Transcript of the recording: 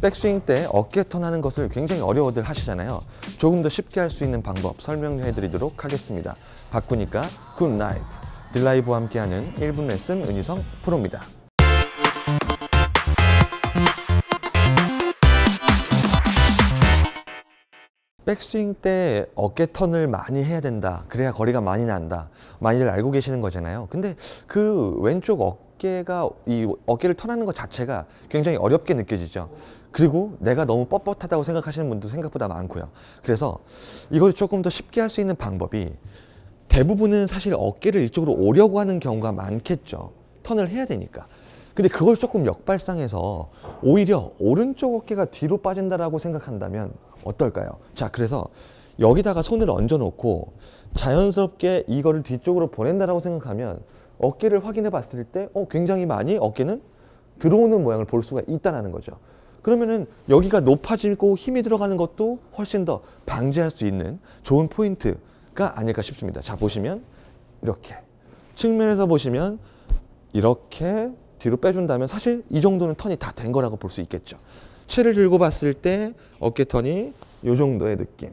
백스윙 때 어깨 턴하는 것을 굉장히 어려워들 하시잖아요. 조금 더 쉽게 할 수 있는 방법 설명해 드리도록 하겠습니다. 바꾸니까 굿 라이브. 딜라이브와 함께하는 1분 레슨 은희성 프로입니다. 백스윙 때 어깨 턴을 많이 해야 된다. 그래야 거리가 많이 난다. 많이들 알고 계시는 거잖아요. 근데 그 왼쪽 어깨가 이 어깨를 턴하는 것 자체가 굉장히 어렵게 느껴지죠. 그리고 내가 너무 뻣뻣하다고 생각하시는 분도 생각보다 많고요. 그래서 이걸 조금 더 쉽게 할 수 있는 방법이 대부분은 사실 어깨를 이쪽으로 오려고 하는 경우가 많겠죠. 턴을 해야 되니까. 근데 그걸 조금 역발상해서 오히려 오른쪽 어깨가 뒤로 빠진다라고 생각한다면 어떨까요? 자, 그래서 여기다가 손을 얹어 놓고 자연스럽게 이거를 뒤쪽으로 보낸다라고 생각하면 어깨를 확인해 봤을 때 어, 굉장히 많이 어깨는 들어오는 모양을 볼 수가 있다는 거죠. 그러면은 여기가 높아지고 힘이 들어가는 것도 훨씬 더 방지할 수 있는 좋은 포인트가 아닐까 싶습니다. 자, 보시면 이렇게 측면에서 보시면 이렇게 뒤로 빼준다면 사실 이 정도는 턴이 다 된 거라고 볼 수 있겠죠. 채를 들고 봤을 때 어깨 턴이 이 정도의 느낌.